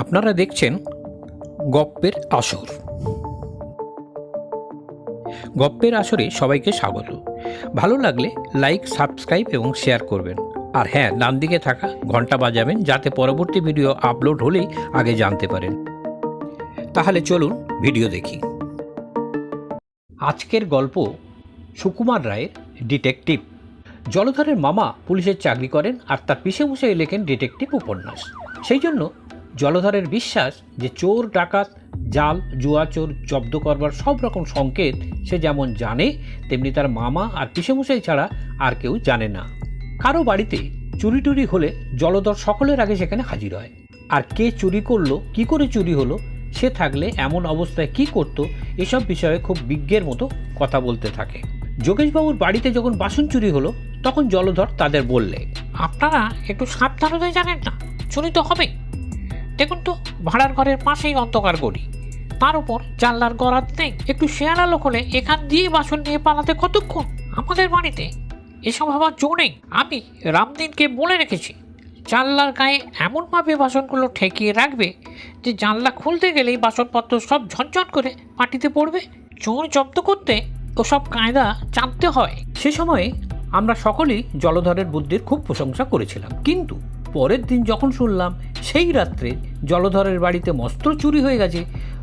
আপনারা দেখছেন গপ্পের আসর। গপ্পের আসরে সবাইকে স্বাগত। ভালো লাগলে লাইক, সাবস্ক্রাইব এবং শেয়ার করবেন। আর হ্যাঁ ডান দিকে থাকা ঘণ্টা বাজাবেন যাতে পরবর্তী ভিডিও আপলোড হলেই আগে জানতে পারেন। তাহলে চলুন ভিডিও দেখি। আজকের গল্প সুকুমার রায়ের ডিটেকটিভ। জলধরের মামা পুলিশের চাকরি করেন আর তার পিছে বসে লেখেন ডিটেকটিভ উপন্যাস। সেই জন্য জলধরের বিশ্বাস যে চোর, ডাকাত, জাল, জুয়া, চোর, জব্দ করবার সব রকম সংকেত সে যেমন জানে, তেমনি তার মামা আর পিসেমশাই ছাড়া আর কেউ জানে না। কারও বাড়িতে চুরি টুরি হলে জলধর সকলের আগে সেখানে হাজির হয়। আর কে চুরি করল, কি করে চুরি হলো, সে থাকলে এমন অবস্থায় কি করত, এসব বিষয়ে খুব বিজ্ঞের মতো কথা বলতে থাকে। যোগেশবাবুর বাড়িতে যখন বাসন চুরি হলো, তখন জলধর তাদের বললে, আপনারা একটু সাবধানতায় জানেন না, চুরি তো হবে দেখুন তো, ভাড়ার ঘরের পাশেই অন্ধকার গড়ি তার উপর জানলার গড়াত নেই, একটু শেয়াল আলো হলে এখান দিয়ে বাসন নিয়ে পালাতে কতক্ষণ? আমাদের বাড়িতে এসব হওয়ার জো নেই। আমি রামদিনকে বলে রেখেছি, জানলার গায়ে এমনভাবে বাসনগুলো ঠেকিয়ে রাখবে যে জানলা খুলতে গেলেই বাসনপত্র সব ঝনঝন করে মাটিতে পড়বে। চোর জব্দ করতে ওসব কায়দা জানতে হয়। সে সময়ে আমরা সকলেই জলধরের বুদ্ধির খুব প্রশংসা করেছিলাম। কিন্তু পরের দিন যখন শুনলাম সেই রাত্রে জলধরের বাড়িতে মস্ত্র চুরি হয়ে গেছে,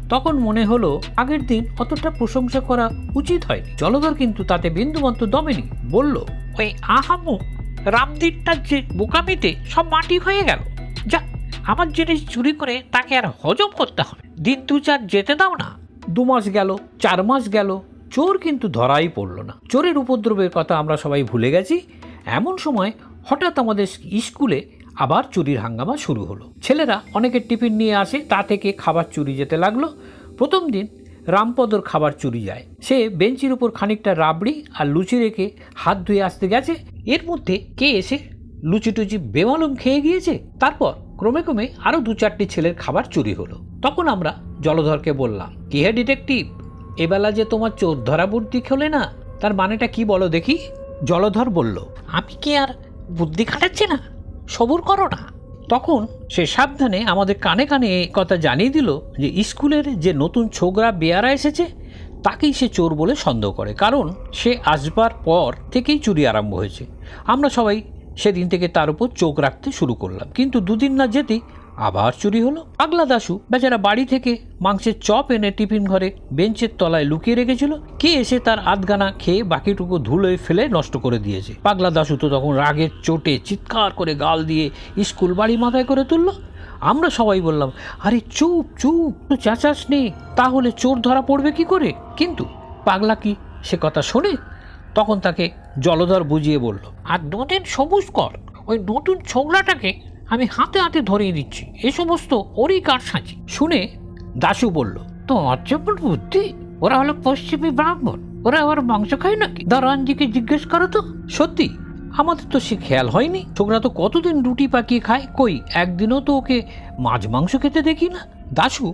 তখন মনে হলো আগের দিন অতটা প্রশংসা করা উচিত হয়নি। জলধর কিন্তু তাতে বিন্দুমাত্র দমেনি বলল, ওই আহাম্মু রামদিনটার যে বোকামিতে সব মাটি হয়ে গেল। যা, আমার জিনিস চুরি করে তাকে আর হজম করতে হবে। দিন দু চার যেতে দাও না। দু মাস গেল, চার মাস গেল, চোর কিন্তু ধরাই পড়ল না। চোরের উপদ্রবের কথা আমরা সবাই ভুলে গেছি। এমন সময় হঠাৎ আমাদের স্কুলে আবার চুরির হাঙ্গামা শুরু হলো। ছেলেরা অনেকের টিফিন নিয়ে আসে, তা থেকে খাবার চুরি যেতে লাগল। প্রথম দিন রামপদর খাবার চুরি যায়। সে বেঞ্চির উপর খানিকটা রাবড়ি আর লুচি রেখে হাত ধুয়ে আসতে গেছে। এর মধ্যে কে এসে লুচি টুচি বেমালুম খেয়ে গিয়েছে? তারপর ক্রমে ক্রমে আরও দু চারটি ছেলের খাবার চুরি হলো। তখন আমরা জলধরকে বললাম কি হে ডিটেকটিভ? এবেলা যে তোমার চোর ধরা বুদ্ধি খেলে না, তার মানেটা কি বলো দেখি? জলধর বলল, আমি কি আর বুদ্ধি খাটাচ্ছি না? সবুর করো না। তখন সে সাবধানে আমাদের কানে কানে কথা জানিয়ে দিল যে স্কুলের যে নতুন ছোকরা বেয়ারা এসেছে, তাকেই সে চোর বলে সন্দেহ করে। কারণ সে আসবার পর থেকেই চুরি আরম্ভ হয়েছে। আমরা সবাই সেদিন থেকে তার উপর চোখ রাখতে শুরু করলাম। কিন্তু দুদিন না যেতেই আবার চুরি হলো? পাগলা দাশু বেচারা বাড়ি থেকে মাংসের চপ এনে টিফিন ঘরে বেঞ্চের তলায় লুকিয়ে রেখেছিল। কে এসে তার আধগানা খেয়ে বাকিটুকু ধুলোয় ফেলে নষ্ট করে দিয়েছে? পাগলা দাশু তো তখন রাগের চোটে চিৎকার করে গাল দিয়ে স্কুল বাড়ি মাথায় করে তুলল। আমরা সবাই বললাম, আরে চুপ চুপ, তো চেঁচাস নেই, তাহলে চোর ধরা পড়বে কি করে? কিন্তু পাগলা কি সে কথা শোনে? তখন তাকে জলধর বুঝিয়ে বলল, আর দুদিন সবুজ কর, ওই নতুন ছোকরাটাকে আমি হাতে হাতে ধরিয়ে দিচ্ছি। এ সমস্ত ওরই কার সাজি শুনে দাশু বলল, তো অর্জবন বুদ্ধি? ওরা হলো পশ্চিমী ব্রাহ্মণ। ওরা আবার মাংস খায় নাকি? দারোয়ানজিকে জিজ্ঞেস করো তো। সত্যি? আমাদের তো সে খেয়াল হয়নি। ছোকরা তো কতদিন রুটি পাকিয়ে খায়? কই, একদিনও তো ওকে মাছ মাংস খেতে দেখি না? দাশু,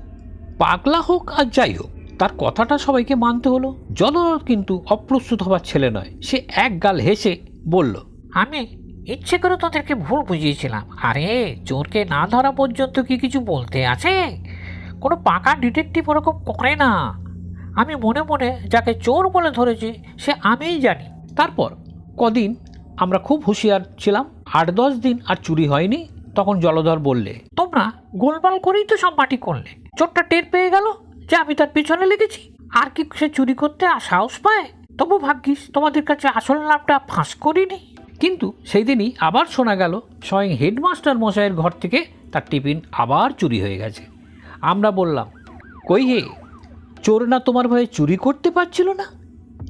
পাগলা হোক আর যাই হোক, তার কথাটা সবাইকে মানতে হলো। জলরথ কিন্তু অপ্রস্তুত হবার ছেলে নয়। সে এক গাল হেসে বলল, আমি ইচ্ছে করে তোদেরকে ভুল বুঝিয়েছিলাম। আরে, চোরকে না ধরা পর্যন্ত কি কিছু বলতে আছে? কোনো পাকা ডিটেকটিভ ওরকম করে না। আমি মনে মনে যাকে চোর বলে ধরেছি, সে আমিই জানি। তারপর কদিন আমরা খুব হুঁশিয়ার ছিলাম, আট দশ দিন আর চুরি হয়নি, তখন জলধর বললে, তোমরা গোলমাল করেই তো সব মাটি করলে। চোরটা টের পেয়ে গেল যে আমি তার পিছনে লেগেছি। আর কি সে চুরি করতে আর সাহস পায়? তবু ভাগ্যিস তোমাদের কাছে আসল নামটা ফাঁস করিনি। কিন্তু সেই দিনই আবার শোনা গেল স্বয়ং হেডমাস্টার মশাইয়ের ঘর থেকে তার টিফিন আবার চুরি হয়ে গেছে। আমরা বললাম, কই হে চোর না তোমার ভয়ে চুরি করতে পারছিল না?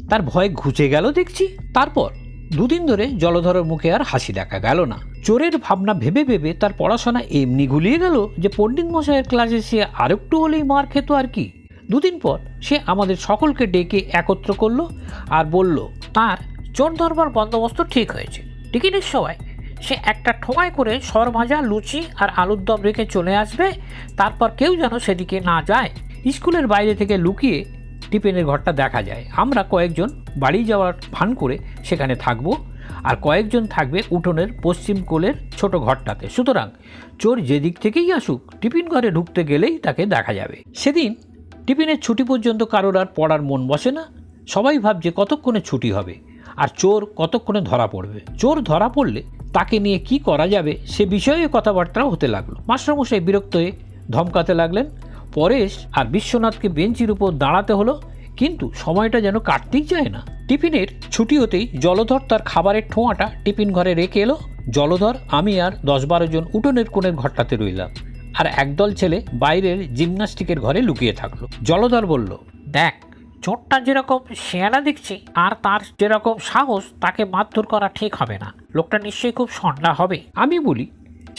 তার ভয় ঘুচে গেল দেখছি। তারপর দুদিন ধরে জলধরের মুখে আর হাসি দেখা গেল না। চোরের ভাবনা ভেবে ভেবে তার পড়াশোনা এমনি গুলিয়ে গেল যে পণ্ডিত মশাইয়ের ক্লাসে সে আরেকটু হলেই মার খেত আর কি। দুদিন পর সে আমাদের সকলকে ডেকে একত্র করল আর বলল তার চোর ধরবার বন্দোবস্ত ঠিক হয়েছে। টিকিটের সময়। সে একটা ঠোঙায় করে সর ভাজা, লুচি আর আলুর দম রেখে চলে আসবে। তারপর কেউ যেন সেদিকে না যায়। স্কুলের বাইরে থেকে লুকিয়ে টিফিনের ঘরটা দেখা যায়। আমরা কয়েকজন বাড়ি যাওয়ার ভান করে সেখানে থাকব আর কয়েকজন থাকবে উঠোনের পশ্চিম কোলের ছোট ঘরটাতে। সুতরাং চোর যেদিক থেকেই আসুক, টিফিন ঘরে ঢুকতে গেলেই তাকে দেখা যাবে। সেদিন টিফিনের ছুটি পর্যন্ত কারোর আর পড়ার মন বসে না। সবাই ভাবছে কতক্ষণে ছুটি হবে। আর চোর কতক্ষণে ধরা পড়বে? চোর ধরা পড়লে তাকে নিয়ে কি করা যাবে? সে বিষয়ে কথাবার্তা হতে লাগল। মাস্টারমশাই বিরক্ত হয়ে ধমকাতে লাগলেন, পরেশ আর বিশ্বনাথকে বেঞ্চির উপর দাঁড়াতে হলো, কিন্তু সময়টা যেন কাটতেই যায় না। টিফিনের ছুটি হতেই জলধর তার খাবারের ঠোঁয়াটা টিফিন ঘরে রেখে এলো। জলধর, আমি আর দশ বারো জন উঠোনের কোণের ঘরটাতে রইলাম। আর একদল ছেলে বাইরের জিমনাস্টিকের ঘরে লুকিয়ে থাকল। জলধর বলল, দেখ চোরটা যেরকম শেয়ালা দেখছি আর তার যেরকম সাহস, তাকে মারধর করা ঠিক হবে না। লোকটা নিশ্চয়ই খুব সন্ডা হবে। আমি বলি,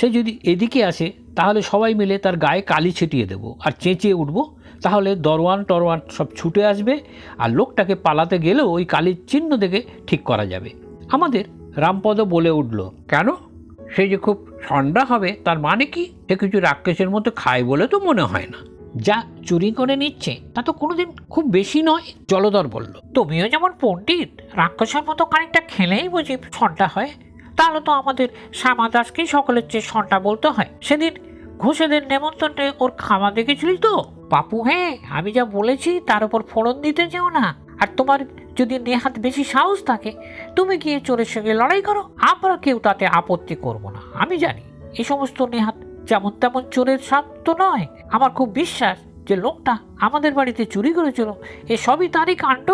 সে যদি এদিকে আসে, তাহলে সবাই মিলে তার গায়ে কালি ছিটিয়ে দেবো আর চেঁচিয়ে উঠব। তাহলে দরওয়ান টরওয়ান সব ছুটে আসবে আর লোকটাকে পালাতে গেলেও ওই কালির চিহ্ন দেখে ঠিক করা যাবে। আমাদের রামপদ বলে উঠল, কেন? সে যে খুব ঠান্ডা হবে, তার মানে কি? সে কিছু রাক্ষসের মতো খায় বলে তো মনে হয় না। যা চুরি করে নিচ্ছে, তা তো কোনোদিন খুব বেশি নয় জলধর বলল। তুমিও যেমন পণ্ডিত, রাক্ষসের মতো খানিকটা খেলেই বুঝি সন্টা হয়। তাহলে তো আমাদের শ্যামা দাসকেই সকলের চেয়ে সন্টা বলতে হয়। সেদিন ঘোষেদের নেমন্তন্নে ওর খাওয়া দেখেছিলি তো? পাপু হ্যাঁ আমি যা বলেছি তার উপর ফোড়ন দিতে যেও না। আর তোমার যদি নেহাত বেশি সাহস থাকে, তুমি গিয়ে চোরের সঙ্গে লড়াই করো। আমরা কেউ তাতে আপত্তি করব না, আমি জানি। এই সমস্ত নেহাত যেমন তেমন চোরের সাপ তো নয়। আমার খুব বিশ্বাস যে লোকটা আমাদের বাড়িতে চুরি করেছিল। এ সবই তারই কাণ্ড।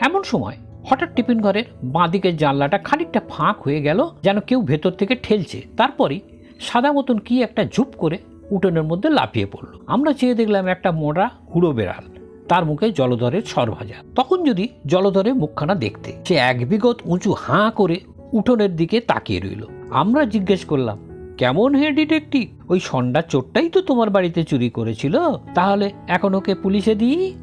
এমন সময় হঠাৎ টিফিন ঘরের বাঁদিকের জানলাটা খানিকটা ফাঁক হয়ে গেল, যেন কেউ ভেতর থেকে ঠেলছে। তারপরই সাদা মতন কি একটা ঝুপ করে উঠোনের মধ্যে লাফিয়ে পড়ল। আমরা চেয়ে দেখলাম একটা মোড়া হুড়ো বেড়াল। তার মুখে জলধরের সর ভাজা তখন যদি জলধরে মুখখানা দেখতে, সে এক বিগত উঁচু হাঁ করে উঠোনের দিকে তাকিয়ে রইল। আমরা জিজ্ঞেস করলাম কেমন হে ডিটেকটিভ? ওই সন্ডার চোরটাই তো তোমার বাড়িতে চুরি করেছিল। তাহলে এখন ওকে পুলিশে দিই?